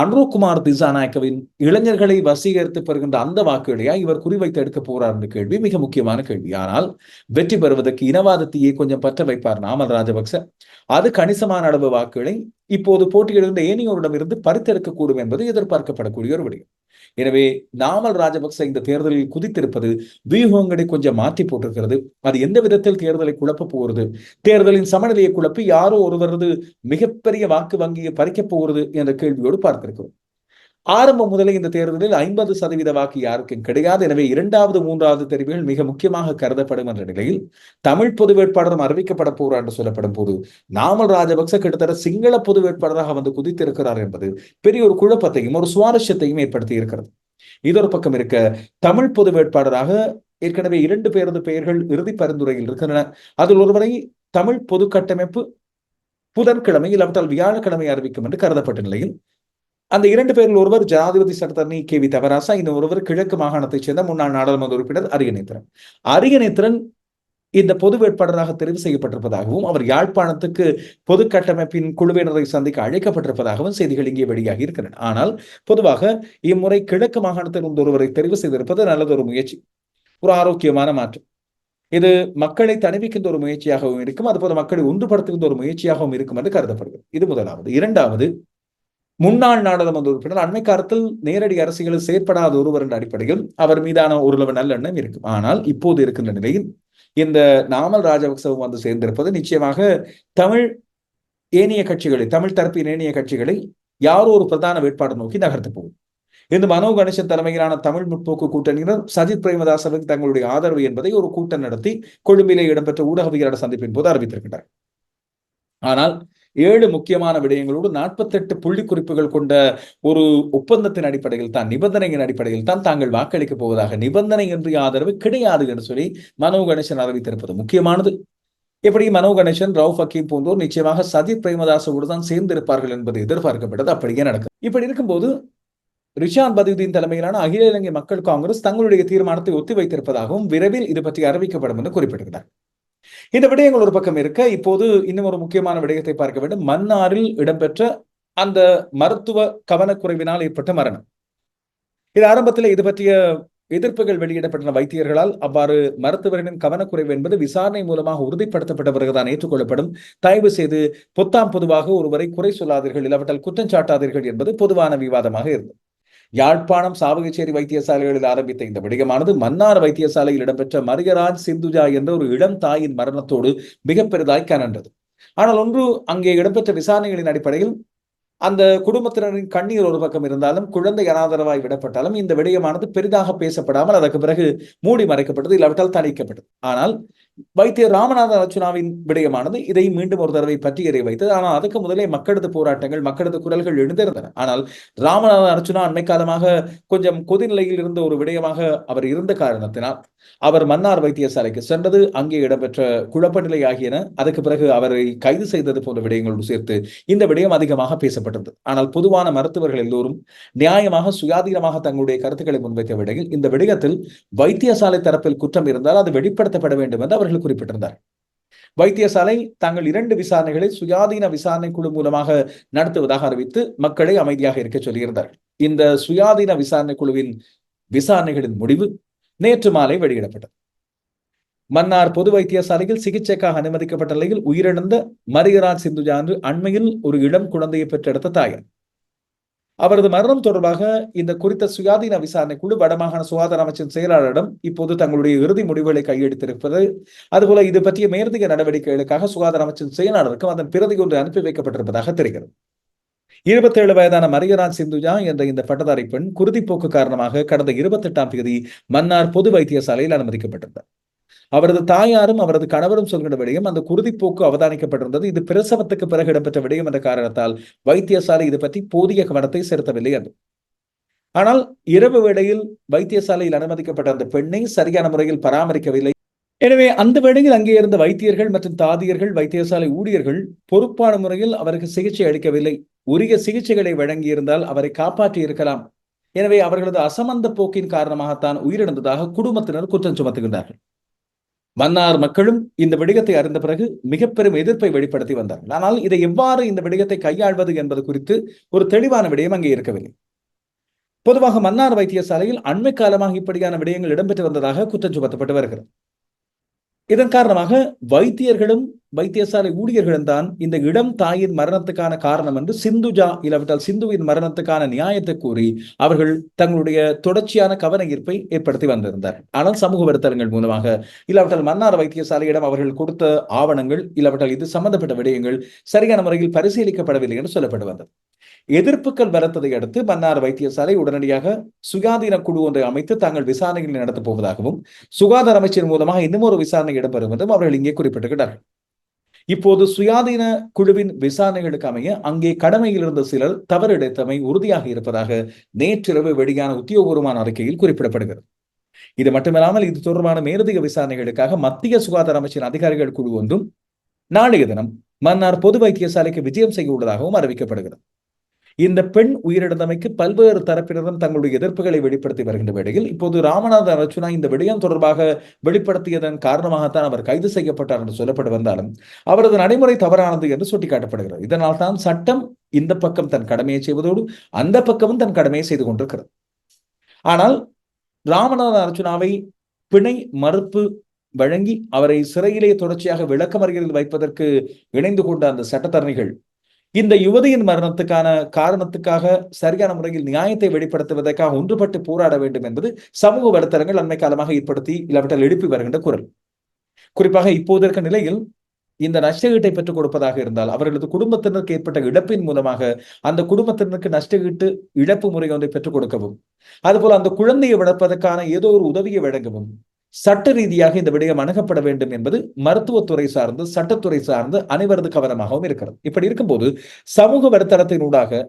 Speaker 1: அனுரகுமார் திசாநாயக்கவின் இளைஞர்களை வசீகரித்து பெறுகின்ற அந்த வாக்குகளையா இவர் குறிவைத்து எடுக்க போறார் என்ற கேள்வி மிக முக்கியமான கேள்வி. ஆனால் வெற்றி பெறுவதற்கு இனவாதத்தையே கொஞ்சம் பற்ற வைப்பார் நாமல் ராஜபக்ச. அது கணிசமான அளவு வாக்குகளை இப்போது போட்டியிடுகின்ற ஏனையோரிடமிருந்து பறித்தெடுக்கக்கூடும் என்பது எதிர்பார்க்கப்படக்கூடிய ஒரு விடயம். எனவே நாமல் ராஜபக்ச இந்த தேர்தலில் குதித்திருப்பது வியூகங்களை கொஞ்சம் மாற்றி போட்டிருக்கிறது. அது எந்த விதத்தில் தேர்தலை குழப்ப போகிறது? தேர்தலின் சமநிலையை குழப்பி யாரோ ஒருவரது மிகப்பெரிய வாக்கு வங்கியை பறிக்கப் போகிறது என்ற கேள்வியோடு பார்த்திருக்கிறோம். ஆரம்பம் முதலே இந்த தேர்தலில் ஐம்பது சதவீத வாக்கு யாருக்கும் கிடையாது. எனவே இரண்டாவது மூன்றாவது தெரிவுகள் மிக முக்கியமாக கருதப்படும் என்ற நிலையில் தமிழ் பொது வேட்பாளரும் அறிவிக்கப்பட போகிறார் என்று சொல்லப்படும் போது நாமல் ராஜபக்ச கிட்டத்தட்ட சிங்கள பொது வேட்பாளராக வந்து குதித்திருக்கிறார் என்பது பெரிய ஒரு குழப்பத்தையும் ஒரு சுவாரஸ்யத்தையும் ஏற்படுத்தி இருக்கிறது. இதொரு பக்கம் இருக்க தமிழ் பொது வேட்பாளராக ஏற்கனவே இரண்டு பேரது பெயர்கள் இறுதி பரிந்துரையில் இருக்கின்றன. அதில் ஒருவரை தமிழ் பொது கட்டமைப்பு புதன்கிழமை இல்லாவிட்டால் வியாழக்கிழமை அறிவிக்கும் என்று கருதப்பட்ட நிலையில் அந்த இரண்டு பேரில் ஒருவர் ஜனாதிபதி சட்டத்தரணி கே வி தவராசா இந்த ஒருவர் கிழக்கு மாகாணத்தைச் சேர்ந்த முன்னாள் நாடாளுமன்ற உறுப்பினர் அரியநேத்திரன் அரியநேத்திரன் இந்த பொது வேட்பாளராக தெரிவு செய்யப்பட்டிருப்பதாகவும் அவர் யாழ்ப்பாணத்துக்கு பொது கட்டமைப்பின் குழுவினரை சந்திக்க அழைக்கப்பட்டிருப்பதாகவும் செய்திகள் இங்கே வெளியாகி இருக்கின்றன. ஆனால் பொதுவாக இம்முறை கிழக்கு மாகாணத்தில் இருந்த ஒருவரை தெரிவு செய்திருப்பது நல்லதொரு முயற்சி. ஒரு ஆரோக்கியமான மாற்றம். இது மக்களை தணிவிக்கின்ற ஒரு முயற்சியாகவும் இருக்கும் அதுபோல மக்களை ஒன்றுபடுத்துகின்ற ஒரு முயற்சியாகவும் இருக்கும் என்று கருதப்படுகிறது. இது முதலாவது. இரண்டாவது முன்னாள் நாடாளுமன்ற உறுப்பினர் அண்மை காலத்தில் நேரடி அரசியலில் செயற்படாத ஒருவர் என்ற அடிப்படையில் அவர் மீதான ஓரளவு நல்லெண்ணம் இருக்கும். ஆனால் இப்போது இருக்கின்ற நிலையில் இந்த நாமல் ராஜபக்சவும் வந்து சேர்ந்திருப்பது நிச்சயமாக தமிழ் ஏனைய கட்சிகளை தமிழ் தரப்பின் ஏனைய கட்சிகளை யாரோ ஒரு பிரதான வேட்பாளர் நோக்கி நகர்த்து போகும். இந்த மனோ கணேசன் தலைமையிலான தமிழ் முற்போக்கு கூட்டணியினர் சஜித் பிரேமதாசனுக்கு தங்களுடைய ஆதரவு என்பதை ஒரு கூட்டம் நடத்தி கொழும்பிலே இடம்பெற்ற ஊடகவியலாளர் சந்திப்பின் போது அறிவித்திருக்கின்றனர் ஆனால் ஏழு முக்கியமான விடயங்களோடு நாற்பத்தெட்டு புள்ளி குறிப்புகள் கொண்ட ஒரு ஒப்பந்தத்தின் அடிப்படையில் தான் நிபந்தனையின் அடிப்படையில் தான் தாங்கள் வாக்களிக்கப் போவதாக நிபந்தனை என்று ஆதரவு கிடையாது என்று சொல்லி மனோ கணேசன் அறிவித்திருப்பது முக்கியமானது. எப்படி மனோ கணேசன் ரவு ஃபக்கீம் போன்றோர் நிச்சயமாக சஜித் பிரேமதாசோடு தான் சேர்ந்திருப்பார்கள் என்பது எதிர்பார்க்கப்பட்டது. அப்படியே நடக்கும் இப்படி இருக்கும்போது ரிஷான் பதியுதீன் தலைமையிலான அகில இலங்கை மக்கள் காங்கிரஸ் தங்களுடைய தீர்மானத்தை ஒத்தி வைத்திருப்பதாகவும் விரைவில் இது பற்றி அறிவிக்கப்படும் என்று குறிப்பிட்டிருக்கிறார் இந்த விடயங்கள் ஒரு பக்கம் இருக்க இப்போது இன்னும் ஒரு முக்கியமான விடயத்தை பார்க்க வேண்டும். மன்னாரில் இடம்பெற்ற அந்த மருத்துவ கவனக்குறைவினால் ஏற்பட்ட மரணம். இது ஆரம்பத்தில் இது பற்றிய எதிர்ப்புகள் வெளியிடப்பட்ட வைத்தியர்களால். அவ்வாறு மருத்துவர்களின் கவனக்குறைவு என்பது விசாரணை மூலமாக உறுதிப்படுத்தப்பட்ட பிறகுதான் ஏற்றுக்கொள்ளப்படும். தயவு செய்து பொத்தாம் பொதுவாக ஒருவரை குறை சொல்லாதீர்கள் இல்லாவிட்டால் குற்றம் சாட்டாதீர்கள் என்பது பொதுவான விவாதமாக இருந்தது. யாழ்ப்பாணம் சாவகச்சேரி வைத்தியசாலைகளில் ஆரம்பித்த இந்த விடயமானது மன்னார் வைத்தியசாலையில் இடம்பெற்ற மரியராஜ் சிந்துஜா என்ற ஒரு இளம் தாயின் மரணத்தோடு மிக பெரிதாய் கனன்றது ஆனால் ஒன்று அங்கே இடம்பெற்ற விசாரணைகளின் அடிப்படையில் அந்த குடும்பத்தினரின் கண்ணீர் ஒரு பக்கம் இருந்தாலும் குழந்தை அனாதரவாய் விடப்பட்டாலும் இந்த விடயமானது பெரிதாக பேசப்படாமல் அதற்கு பிறகு மூடி மறைக்கப்பட்டது இல்லாவிட்டால் தணிக்கப்பட்டது. ஆனால் வைத்திய ராமநாத ரச்சுனாவின் விடயமானது இதை மீண்டும் ஒரு தடவை பட்டியலை வைத்தது. ஆனால் அதுக்கு முதலே மக்களது போராட்டங்கள் மக்களது குரல்கள் எழுந்திருந்தன. ஆனால் ராமநாத அர்ச்சுனா அண்மை காலமாக கொஞ்சம் கொதிநிலையில் இருந்த ஒரு விடயமாக அவர் இருந்த காரணத்தினால் அவர் மன்னார் வைத்தியசாலைக்கு சென்றது அங்கே இடம்பெற்ற குழப்ப நிலை ஆகியன அதுக்கு பிறகு அவரை கைது செய்தது போன்ற விடயங்களோடு சேர்த்து இந்த விடயம் அதிகமாக பேசப்பட்டது. ஆனால் பொதுவான மருத்துவர்கள் எல்லோரும் நியாயமாக சுயாதீனமாக தங்களுடைய கருத்துக்களை முன்வைத்த விடையில் இந்த விடயத்தில் வைத்தியசாலை தரப்பில் குற்றம் இருந்தால் அது வெளிப்படுத்தப்பட வேண்டும் என்று அவர்கள் குறிப்பிட்டிருந்தார். வைத்தியசாலை தாங்கள் இரண்டு விசாரணைகளை சுயாதீன விசாரணை குழு மூலமாக நடத்துவதாக அறிவித்து மக்களை அமைதியாக இருக்க சொல்லியிருந்தார். இந்த சுயாதீன விசாரணை குழுவின் விசாரணைகளின் முடிவு நேற்று மாலை வெளியிடப்பட்டது. மன்னார் பொது வைத்தியசாலையில் சிகிச்சைக்காக அனுமதிக்கப்பட்ட நிலையில் உயிரிழந்த மரியராஜ் சிந்துஜான்று அண்மையில் ஒரு இளம் குழந்தையை பெற்றெடுத்த தாயார். அவரது மரணம் தொடர்பாக இந்த குறித்த சுயாதீன விசாரணை குழு வடமாகாண சுகாதார அமைச்சின் செயலாளரிடம் இப்போது தங்களுடைய இறுதி முடிவுகளை கையெழுத்திருப்பது. அதுபோல இது பற்றிய மேலதிக நடவடிக்கைகளுக்காக சுகாதார அமைச்சின் செயலாளருக்கும் அதன் பிரதி ஒன்று அனுப்பி வைக்கப்பட்டிருப்பதாக தெரிகிறது. இருபத்தி ஏழு வயதான மரியராஜ் சிந்துஜா என்ற இந்த பட்டதாரி பெண் குருதிப்போக்கு காரணமாக கடந்த இருபத்தி எட்டாம் தேதி மன்னார் பொது வைத்தியசாலையில் அனுமதிக்கப்பட்டிருந்தார். அவரது தாயாரும் அவரது கணவரும் சொல்கிற விடயம் அந்த குருதிப்போக்கு அவதானிக்கப்பட்டிருந்தது. இது பிரசவத்துக்கு பிறகு இடம்பெற்ற விடயம் என்ற காரணத்தால் வைத்தியசாலை இது பற்றி போதிய கவனத்தை செலுத்தவில்லை என்று ஆனால் இரவு வேளையில் வைத்தியசாலையில் அனுமதிக்கப்பட்ட அந்த பெண்ணை சரியான முறையில் பராமரிக்கவில்லை. எனவே அந்த வேளையில் அங்கே இருந்த வைத்தியர்கள் மற்றும் தாதியர்கள் வைத்தியசாலை ஊழியர்கள் பொறுப்பான முறையில் அவருக்கு சிகிச்சை அளிக்கவில்லை. உரிய சிகிச்சைகளை வழங்கியிருந்தால் அவரை காப்பாற்றி இருக்கலாம். எனவே அவர்களது அசமந்த போக்கின் காரணமாகத்தான் உயிரிழந்ததாக குடும்பத்தினர் குற்றம் சுமத்துகின்றார்கள். மன்னார் மக்களும் இந்த வெடிகத்தை அறிந்த பிறகு மிக பெரும் எதிர்ப்பை வெளிப்படுத்தி வந்தார்கள் ஆனால் இதை எவ்வாறு இந்த வெடிகத்தை கையாள்வது என்பது குறித்து ஒரு தெளிவான விடயம் அங்கே இருக்கவில்லை. பொதுவாக மன்னார் வைத்தியசாலையில் அண்மை காலமாக இப்படியான விடயங்கள் இடம்பெற்று வந்ததாக குற்றம் சுமத்தப்பட்டு வருகிறது. இதன் காரணமாக வைத்தியர்களும் வைத்தியசாலை ஊழியர்களும் தான் இந்த இடம் தாயின் மரணத்துக்கான காரணம் என்று சிந்துஜா இல்லாவிட்டால் சிந்துவின் மரணத்துக்கான நியாயத்தை கூறி அவர்கள் தங்களுடைய தொடர்ச்சியான கவன ஈர்ப்பை ஏற்படுத்தி வந்திருந்தார். ஆனால் சமூக வலைத்தளங்கள் மூலமாக இல்லாவிட்டால் மன்னார் வைத்தியசாலையிடம் அவர்கள் கொடுத்த ஆவணங்கள் இல்லாவிட்டால் இது சம்பந்தப்பட்ட விடயங்கள் சரியான முறையில் பரிசீலிக்கப்படவில்லை என்று சொல்லப்பட்டு வந்தது. எதிர்ப்புகள் பலத்ததை அடுத்து மன்னார் வைத்தியசாலை உடனடியாக சுயாதீன குழு ஒன்றை அமைத்து தாங்கள் விசாரணைகளை நடத்தப் போவதாகவும் சுகாதார அமைச்சர் மூலமாக இன்னும் ஒரு விசாரணை இடம்பெறும் என்றும் அவர்கள் இங்கே குறிப்பிட்டிருக்கிறார்கள். இப்போது சுயாதீன குழுவின் விசாரணைகளுக்கு அமைய அங்கே கடமையில் இருந்த சிலர் தவறிழைத்தமை உறுதியாக இருப்பதாக நேற்றிரவு வெளியான உத்தியோகபூர்வமான அறிக்கையில் குறிப்பிடப்படுகிறது. இது மட்டுமில்லாமல் இது தொடர்பான மேலதிக விசாரணைகளுக்காக மத்திய சுகாதார அமைச்சின் அதிகாரிகள் குழு ஒன்றும் நாளைய தினம் மன்னார் பொது வைத்தியசாலைக்கு விஜயம் செய்ய உள்ளதாகவும் அறிவிக்கப்படுகிறது. இந்த பெண் உயிரிழந்தமைக்கு பல்வேறு தரப்பினரும் தங்களுடைய எதிர்ப்புகளை வெளிப்படுத்தி வருகின்ற வேளையில் இப்போது ராமநாத அர்ச்சுனா இந்த விடயம் தொடர்பாக வெளிப்படுத்தியதன் காரணமாகத்தான் அவர் கைது செய்யப்பட்டார் என்று சொல்லப்பட்டு வந்தாலும் அவரது நடைமுறை தவறானது என்று சுட்டிக்காட்டப்படுகிறது. இதனால் தான் சட்டம் இந்த பக்கம் தன் கடமையை செய்வதோடு அந்த பக்கமும் தன் கடமையை செய்து கொண்டிருக்கிறது. ஆனால் ராமநாத அர்ச்சுனாவை பிணை மறுப்பு வழங்கி அவரை சிறையிலே தொடர்ச்சியாக விளக்கமறிகளில் வைப்பதற்கு இணைந்து கொண்ட அந்த சட்டத்தரணிகள் இந்த யுவதியின் மரணத்துக்கான காரணத்துக்காக சரியான முறையில் நியாயத்தை வெளிப்படுத்துவதற்காக ஒன்றுபட்டு போராட வேண்டும் என்பது சமூக வலைத்தளங்கள் அண்மை காலமாக ஏற்படுத்தி இல்லாவிட்டால் எழுப்பி வருகின்ற குரல். குறிப்பாக இப்போது இருக்க நிலையில் இந்த நஷ்டஈட்டை பெற்றுக் கொடுப்பதாக இருந்தால் அவர்களது குடும்பத்தினருக்கு ஏற்பட்ட இழப்பின் மூலமாக அந்த குடும்பத்தினருக்கு நஷ்டஈட்டு இழப்பு முறை ஒன்றை பெற்றுக் கொடுக்கவும் அதுபோல அந்த குழந்தையை வளர்ப்பதற்கான ஏதோ ஒரு உதவியை வழங்கவும் சட்ட ரீதியாக இந்த விடயம் அணுகப்பட வேண்டும் என்பது மருத்துவத்துறை சார்ந்து சட்டத்துறை சார்ந்து அனைவரது கவனமாகவும் இருக்கிறது. இப்படி இருக்கும்போது சமூக வலைத்தளத்தினூடாக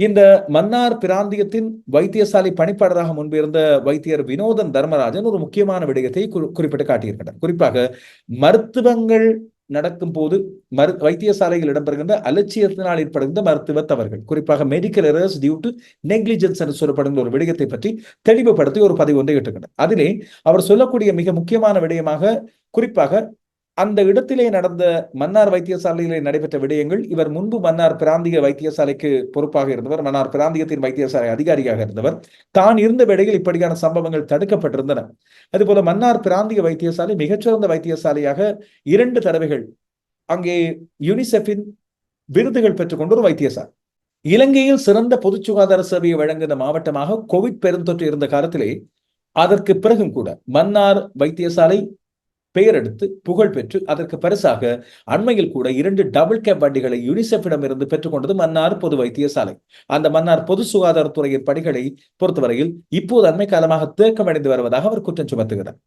Speaker 1: இந்த மன்னார் பிராந்தியத்தின் வைத்தியசாலை பணிப்பாளராக முன்பிருந்த வைத்தியர் வினோதன் தர்மராஜன் ஒரு முக்கியமான விடயத்தை குறிப்பிட்டு காட்டியிருக்கிறார் குறிப்பாக மருத்துவங்கள் நடக்கும் போது மரு வைத்தியசாலையில் இடம்பெறுகின்ற அலட்சியத்தினால் ஏற்படுகின்ற மருத்துவ தவறுகள். குறிப்பாக medical errors due to negligence என்று சொல்லப்படுகிற ஒரு விடயத்தை பற்றி தெளிவுபடுத்தி ஒரு பதிவு ஒன்றை இட்டுக்கின்றனர் அதிலே அவர் சொல்லக்கூடிய மிக முக்கியமான விடயமாக குறிப்பாக அந்த இடத்திலே நடந்த மன்னார் வைத்தியசாலையிலே நடைபெற்ற விடயங்கள் இவர் முன்பு மன்னார் பிராந்திய வைத்தியசாலைக்கு பொறுப்பாக இருந்தவர் மன்னார் பிராந்தியத்தின் வைத்தியசாலை அதிகாரியாக இருந்தவர். தான் இருந்த வேளையில் இப்படியான சம்பவங்கள் தடுக்கப்பட்டிருந்தன. அதுபோல மன்னார் பிராந்திய வைத்தியசாலை மிகச்சிறந்த வைத்தியசாலையாக இரண்டு தடவைகள் அங்கே யுனிசெஃபின் விருதுகள் பெற்றுக்கொண்ட ஒரு வைத்தியசாலை. இலங்கையில் சிறந்த பொது சுகாதார சேவையை வழங்கின மாவட்டமாக கோவிட் பெருந்தொற்று இருந்த காலத்திலே அதற்கு பிறகும் கூட மன்னார் வைத்தியசாலை பெயர் எடுத்து புகழ் பெற்று அதற்கு பரிசாக அண்மையில் கூட இரண்டு டபுள் கேப் வண்டிகளை யுனிசெஃபிடம் இருந்து பெற்றுக்கொண்டது மன்னார் பொது வைத்தியசாலை. அந்த மன்னார் பொது சுகாதாரத்துறையின் பணிகளை பொறுத்தவரையில் இப்போது அண்மை காலமாக தேக்கமடைந்து வருவதாக அவர் குற்றம் சுமத்துகிறார்.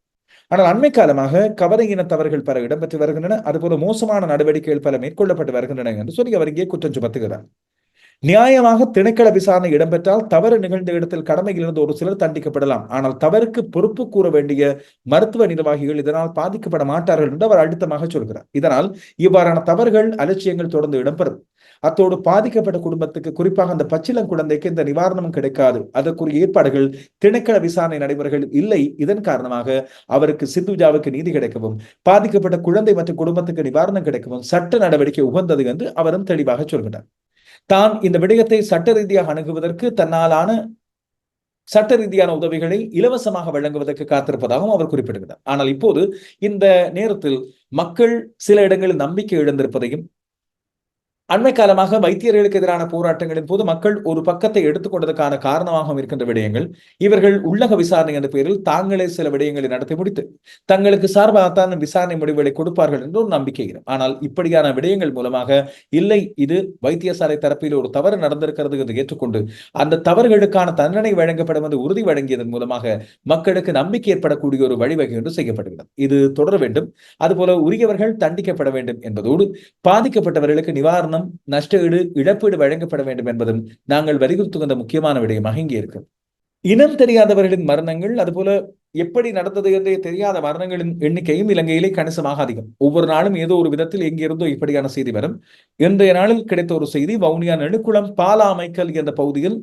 Speaker 1: ஆனால் அண்மை காலமாக கவலை இனத்தவர்கள் பல இடம்பெற்று வருகின்றன. அதுபோல மோசமான நடவடிக்கைகள் பல மேற்கொள்ளப்பட்டு வருகின்றன என்று சொல்லி அவர் இங்கே குற்றம் சுமத்துகிறார். நியாயமாக திணைக்கள விசாரணை இடம்பெற்றால் தவறு நிகழ்ந்த இடத்தில் கடமையில் இருந்து ஒரு சிலர் தண்டிக்கப்படலாம். ஆனால் தவறுக்கு பொறுப்பு கூற வேண்டிய மருத்துவ நிர்வாகிகள் இதனால் பாதிக்கப்பட மாட்டார்கள் என்று அவர் அழுத்தமாக சொல்கிறார். இதனால் இவ்வாறான தவறுகள் அலட்சியங்கள் தொடர்ந்து இடம்பெறும். அத்தோடு பாதிக்கப்பட்ட குடும்பத்துக்கு குறிப்பாக அந்த பச்சிலம் குழந்தைக்கு இந்த நிவாரணமும் கிடைக்காது. அதற்குரிய ஏற்பாடுகள் திணைக்கள விசாரணை நடைமுறைகள் இல்லை. இதன் காரணமாக அவருக்கு சிந்துஜாவுக்கு நீதி கிடைக்கவும் பாதிக்கப்பட்ட குழந்தை மற்றும் குடும்பத்துக்கு நிவாரணம் கிடைக்கவும் சட்ட நடவடிக்கை உகந்தது என்று அவரும் தெளிவாக சொல்கிறார். தான் இந்த விடயத்தை சட்ட ரீதியாக அணுகுவதற்கு தன்னாலான சட்ட ரீதியான உதவிகளை இலவசமாக வழங்குவதற்கு காத்திருப்பதாகவும் அவர் குறிப்பிடுகிறார். ஆனால் இப்போது இந்த நேரத்தில் மக்கள் சில இடங்களில் நம்பிக்கை இழந்திருப்பதையும் அண்மை காலமாக வைத்தியர்களுக்கு எதிரான போராட்டங்களின் போது மக்கள் ஒரு பக்கத்தை எடுத்துக்கொண்டதற்கான காரணமாகவும் இருக்கின்ற விடயங்கள் இவர்கள் உள்ளக விசாரணை என்ற பெயரில் தாங்களே சில விடயங்களை நடத்தி முடித்து தங்களுக்கு சார்பாகத்தான் விசாரணை முடிவுகளை கொடுப்பார்கள் என்று ஒரு நம்பிக்கை ஆனால் இப்படியான விடயங்கள் மூலமாக இல்லை இது வைத்தியசாலை தரப்பில் ஒரு தவறு நடந்திருக்கிறது என்று ஏற்றுக்கொண்டு அந்த தவறுகளுக்கான தண்டனை வழங்கப்படும் என்று உறுதி வழங்கியதன் மூலமாக மக்களுக்கு நம்பிக்கை ஏற்படக்கூடிய ஒரு வழிவகை என்று செய்யப்படுகிறது. இது தொடர வேண்டும். அதுபோல உரியவர்கள் தண்டிக்கப்பட வேண்டும் என்பதோடு பாதிக்கப்பட்டவர்களுக்கு நிவாரணம் நஷ்டஈடு இழப்பீடு வழங்கப்பட வேண்டும் என்பதும் நாங்கள் வலியுறுத்துகின்ற முக்கியமான விடயமாக இங்கே இருக்கு. இனம் தெரியாதவர்களின் மரணங்கள் அதுபோல எப்படி நடந்தது என்றே தெரியாத மரணங்களின் எண்ணிக்கையும் இலங்கையிலே கணிசமாக அதிகம். ஒவ்வொரு நாளும் ஏதோ ஒரு விதத்தில் எங்கிருந்தோ இப்படியான செய்தி வரும். இன்றைய நாளில் கிடைத்த ஒரு செய்தி வவுனியா நெடுக்குளம் பாலா அமைக்கல் என்ற பகுதியில்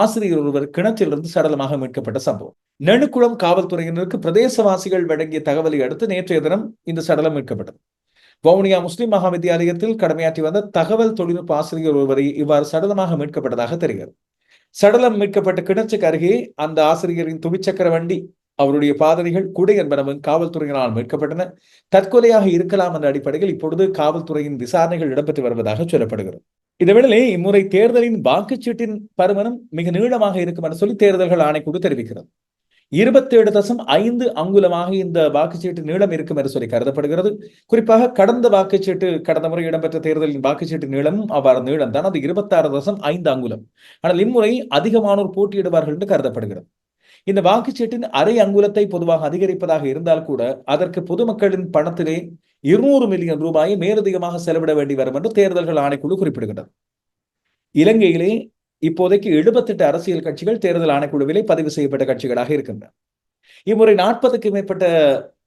Speaker 1: ஆசிரியர் ஒருவர் கிணற்றிலிருந்து சடலமாக மீட்கப்பட்ட சம்பவம். நெடுக்குளம் காவல்துறையினருக்கு பிரதேசவாசிகள் வழங்கிய தகவலை அடுத்து நேற்றைய தினம் இந்த சடலம் மீட்கப்பட்டது. வவுனியா முஸ்லிம் மகா வித்தியாலயத்தில் கடமையாற்றி வந்த தகவல் தொழில்நுட்ப ஆசிரியர் ஒருவரை இவ்வாறு சடலமாக மீட்கப்பட்டதாக தெரிகிறது. சடலம் மீட்கப்பட்ட கிணற்றுக்கு அருகே அந்த ஆசிரியரின் துவிச்சக்கர வண்டி அவருடைய பாதனைகள் குடை என்பனவும் காவல்துறையினால் மீட்கப்பட்டன. தற்கொலையாக இருக்கலாம் என்ற அடிப்படையில் இப்பொழுது காவல்துறையின் விசாரணைகள் இடம்பெற்று வருவதாக சொல்லப்படுகிறது. இதேவேளை இம்முறை தேர்தலின் வாக்குச்சீட்டின் பருமனம் மிக நீளமாக இருக்கும் என சொல்லி தேர்தல்கள் ஆணைக்குழு தெரிவிக்கிறது. இருபத்தி ஏழு தசம் ஐந்து அங்குலமாக இந்த வாக்குச்சீட்டு நீளம் இருக்கும் என்று சொல்லி கருதப்படுகிறது. குறிப்பாக கடந்த வாக்குச்சீட்டு கடந்த முறை இடம்பெற்ற தேர்தலின் வாக்குச்சீட்டு நீளமும் அவ்வாறு நீளம் தான் அது இருபத்தாறு தசம் ஐந்து அங்குலம். ஆனால் இம்முறை அதிகமானோர் போட்டியிடுவார்கள் என்று கருதப்படுகிறது. இந்த வாக்குச்சீட்டின் அரை அங்குலத்தை பொதுவாக அதிகரிப்பதாக இருந்தால் கூட அதற்கு பொதுமக்களின் பணத்திலே இருநூறு மில்லியன் ரூபாயை மேலதிகமாக செலவிட வேண்டி வரும் என்று தேர்தல்கள் ஆணைக்குழு குறிப்பிடுகின்றது இலங்கையிலே இப்போதைக்கு எழுபத்தெட்டு அரசியல் கட்சிகள் தேர்தல் ஆணைக்குழுவிலே பதிவு செய்யப்பட்ட கட்சிகளாக இருக்கின்றன. இம்முறை நாற்பதுக்கு மேற்பட்ட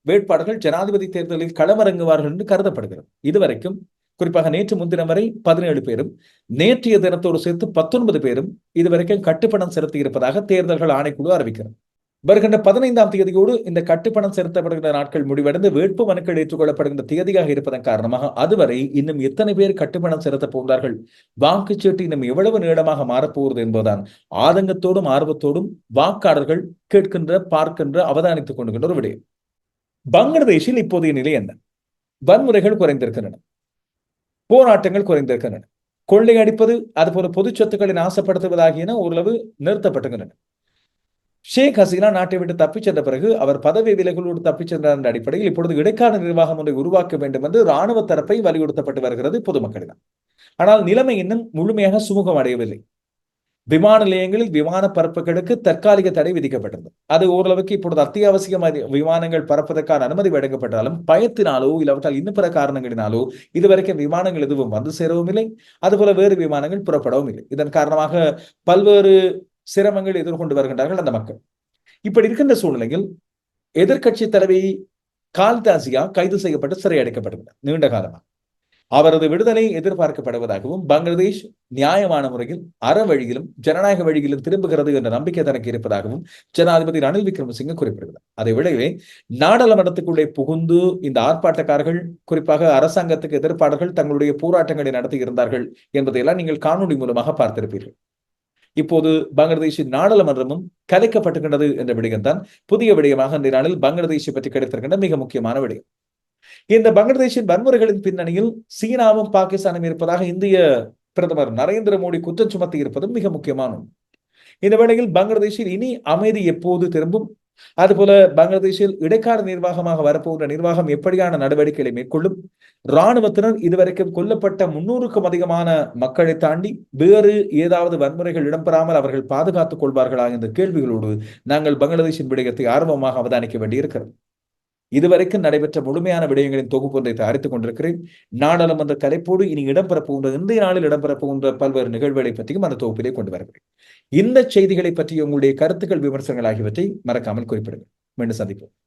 Speaker 1: வேட்பாளர்கள் ஜனாதிபதி தேர்தலில் களமிறங்குவார்கள் என்று கருதப்படுகிறது. இதுவரைக்கும் குறிப்பாக நேற்று முன்தினம் வரை பதினேழு பேரும் நேற்றைய தினத்தோடு சேர்த்து பத்தொன்பது பேரும் இதுவரைக்கும் கட்டுப்பணம் செலுத்தி இருப்பதாக தேர்தல்கள் ஆணைக்குழு அறிவிக்கிறது. வருகின்ற பதினைந்தாம் தேதியோடு இந்த கட்டுப்பணம் செலுத்தப்படுகின்ற நாட்கள் முடிவடைந்து வேட்பு மனுக்கள் ஏற்றுக்கொள்ளப்படுகின்ற தேதியாக இருப்பதன் காரணமாக அதுவரை இன்னும் எத்தனை பேர் கட்டுப்பணம் செலுத்தப் போகிறார்கள்? வாக்குச்சீட்டு இன்னும் எவ்வளவு நீளமாக மாறப்போகிறது என்பதுதான் ஆதங்கத்தோடும் ஆர்வத்தோடும் வாக்காளர்கள் கேட்கின்ற பார்க்கின்ற அவதானித்துக் கொண்டுகின்ற ஒரு விடயம். பங்களாதேஷில் இப்போதைய நிலை என்ன? வன்முறைகள் குறைந்திருக்கின்றன. போராட்டங்கள் குறைந்திருக்கின்றன. கொள்ளையடிப்பது அதுபோல பொது சொத்துக்களை நாசப்படுத்துவதாகியன ஓரளவு நிறுத்தப்பட்டுகின்றன. ஷேக் ஹசீனா நாட்டை விட்டு தப்பிச் சென்ற பிறகு அவர் பதவி விலகலோடு தப்பிச் சென்றார் என்ற அடிப்படையில் இப்பொழுது இடைக்கால நிர்வாகம் ஒன்றை உருவாக்க வேண்டும் என்று ராணுவ தரப்பை வலியுறுத்தப்பட்டு வருகிறது பொதுமக்களிடம். ஆனால் நிலைமை இன்னும் முழுமையாக சுமூகம் அடையவில்லை. விமான நிலையங்களில் விமான பரப்புகளுக்கு தற்காலிக தடை விதிக்கப்பட்டது அது ஓரளவுக்கு இப்பொழுது அத்தியாவசிய விமானங்கள் பறப்பதற்கான அனுமதி வழங்கப்பட்டாலும் பயத்தினாலோ இல்லாவிட்டால் இன்னும் பிற காரணங்களினாலோ இதுவரைக்கும் விமானங்கள் எதுவும் வந்து சேரவும் இல்லை அதுபோல வேறு விமானங்கள் புறப்படவும் இல்லை இதன் காரணமாக பல்வேறு சிரமங்கள் எதிர்கொண்டு வருகின்றார்கள் அந்த மக்கள். இப்படி இருக்கின்ற சூழ்நிலையில் எதிர்கட்சி தலைவி கால்தாசியா கைது செய்யப்பட்டு சிறை அடைக்கப்பட்டிருந்தார் நீண்ட காலமாக. அவரது விடுதலை எதிர்பார்க்கப்படுவதாகவும் பங்களாதேஷ் நியாயமான முறையில் அற வழியிலும் ஜனநாயக வழியிலும் திரும்புகிறது என்ற நம்பிக்கை தனக்கு இருப்பதாகவும் ஜனாதிபதி ரணில் விக்ரமசிங்க குறிப்பிடுகிறார். அதை விடவே நாடாளுமன்றத்துக்குள்ளே புகுந்து இந்த ஆர்ப்பாட்டக்காரர்கள் குறிப்பாக அரசாங்கத்துக்கு எதிர்ப்பாளர்கள் தங்களுடைய போராட்டங்களை நடத்தி இருந்தார்கள் என்பதையெல்லாம் நீங்கள் காணொலி மூலமாக பார்த்திருப்பீர்கள். இப்போது பங்களாதேஷின் நாடாளுமன்றமும் கலைக்கப்பட்டுகின்றது என்ற விடயம்தான் புதிய விடயமாக இந்த நாளில் பங்களாதேஷை பற்றி கிடைத்திருக்கின்ற மிக முக்கியமான விடயம். இந்த பங்களாதேஷின் வன்முறைகளின் பின்னணியில் சீனாவும் பாகிஸ்தானும் இருப்பதாக இந்திய பிரதமர் நரேந்திர மோடி குற்றம் சுமத்தி இருப்பதும் மிக முக்கியமான இந்த வேளையில் பங்களாதேஷில் இனி அமைதி எப்போது திரும்பும்? அதுபோல பங்களாதேஷில் இடைக்கால நிர்வாகமாக வரப்போகிற நிர்வாகம் எப்படியான நடவடிக்கைகளை மேற்கொள்ளும்? இராணுவத்தினர் இதுவரைக்கும் கொல்லப்பட்ட முன்னூறுக்கும் அதிகமான மக்களை தாண்டி வேறு ஏதாவது வன்முறைகள் இடம்பெறாமல் அவர்கள் பாதுகாத்துக் கொள்வார்களா என்ற கேள்விகளோடு நாங்கள் பங்களாதேஷின் விடயத்தை ஆர்வமாக அவதானிக்க வேண்டியிருக்கிறது. இதுவரைக்கும் நடைபெற்ற முழுமையான விடயங்களின் தொகுப்பு ஒன்றை தயாரித்துக் கொண்டிருக்கிறேன். நாடாளுமன்ற தலைப்போடு இனி இடம்பெற போகின்ற இந்திய நாளில் இடம்பெற போகின்ற பல்வேறு நிகழ்வுகளை பற்றியும் அந்த தொகுப்பிலே கொண்டு வருகிறேன். இந்த செய்திகளை பற்றி உங்களுடைய கருத்துக்கள் விமர்சனங்கள் ஆகியவற்றை மறக்காமல் குறிப்பிடுங்கள். மீண்டும் சந்திப்போம்.